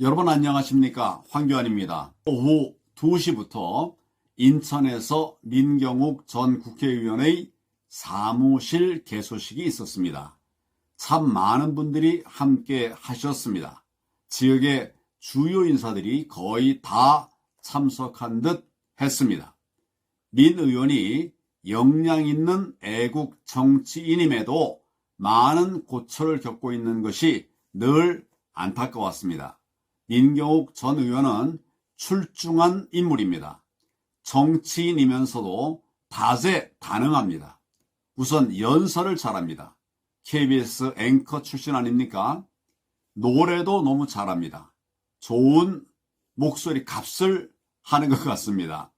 여러분 안녕하십니까 황교안입니다. 오후 2시부터 인천에서 민경욱 전 국회의원의 사무실 개소식이 있었습니다. 참 많은 분들이 함께 하셨습니다. 지역의 주요 인사들이 거의 다 참석한 듯 했습니다. 민 의원이 역량 있는 애국 정치인임에도 많은 고초를 겪고 있는 것이 늘 안타까웠습니다. 민경욱 전 의원은 출중한 인물입니다. 정치인이면서도 다재다능합니다. 우선 연설을 잘합니다. KBS 앵커 출신 아닙니까? 노래도 너무 잘합니다. 좋은 목소리 값을 하는 것 같습니다.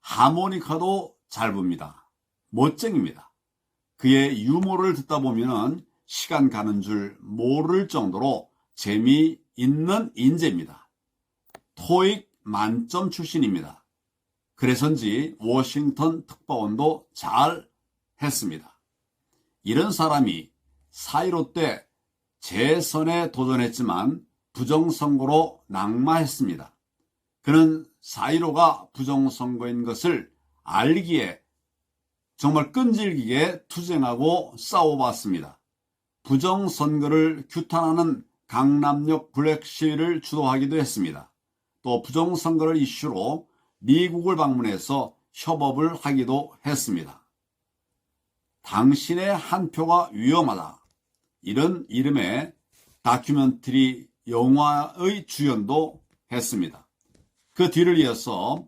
하모니카도 잘 붑니다. 멋쟁입니다. 그의 유머를 듣다 보면 시간 가는 줄 모를 정도로 재미 있는 인재입니다. 토익 만점 출신입니다. 그래서인지 워싱턴 특파원도 잘 했습니다. 이런 사람이 사이로 때 재선에 도전했지만 부정선거로 낙마했습니다. 그는 사이로가 부정선거인 것을 알기에 정말 끈질기게 투쟁하고 싸워봤습니다. 부정선거를 규탄하는 강남역 블랙시를 주도하기도 했습니다. 또 부정선거를 이슈로 미국을 방문해서 협업을 하기도 했습니다. 당신의 한 표가 위험하다. 이런 이름의 다큐멘터리 영화의 주연도 했습니다. 그 뒤를 이어서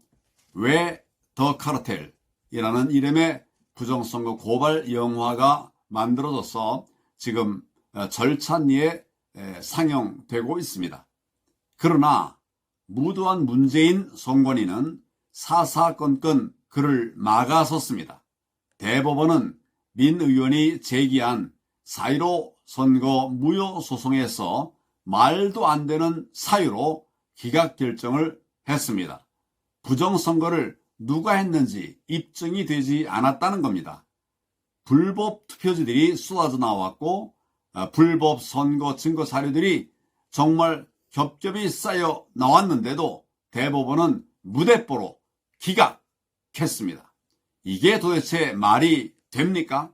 왜 더 카르텔이라는 이름의 부정선거 고발 영화가 만들어져서 지금 절찬리에 상영되고 있습니다. 그러나 무도한 문재인 선관위는 사사건건 그를 막아섰습니다. 대법원은 민 의원이 제기한 사이로 선거 무효 소송에서 말도 안 되는 사유로 기각 결정을 했습니다. 부정선거를 누가 했는지 입증이 되지 않았다는 겁니다. 불법 투표지들이 쏟아져 나왔고 어, 불법 선거 증거 자료들이 정말 겹겹이 쌓여 나왔는데도 대법원은 무대뽀로 기각했습니다. 이게 도대체 말이 됩니까?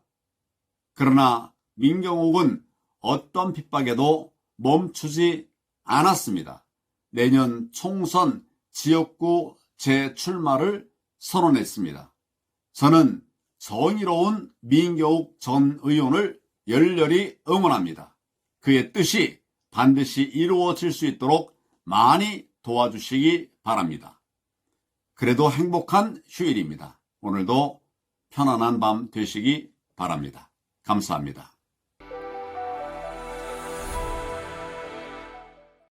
그러나 민경욱은 어떤 핍박에도 멈추지 않았습니다. 내년 총선 지역구 재출마를 선언했습니다. 저는 정의로운 민경욱 전 의원을 열렬히 응원합니다. 그의 뜻이 반드시 이루어질 수 있도록 많이 도와주시기 바랍니다. 그래도 행복한 휴일입니다. 오늘도 편안한 밤 되시기 바랍니다. 감사합니다.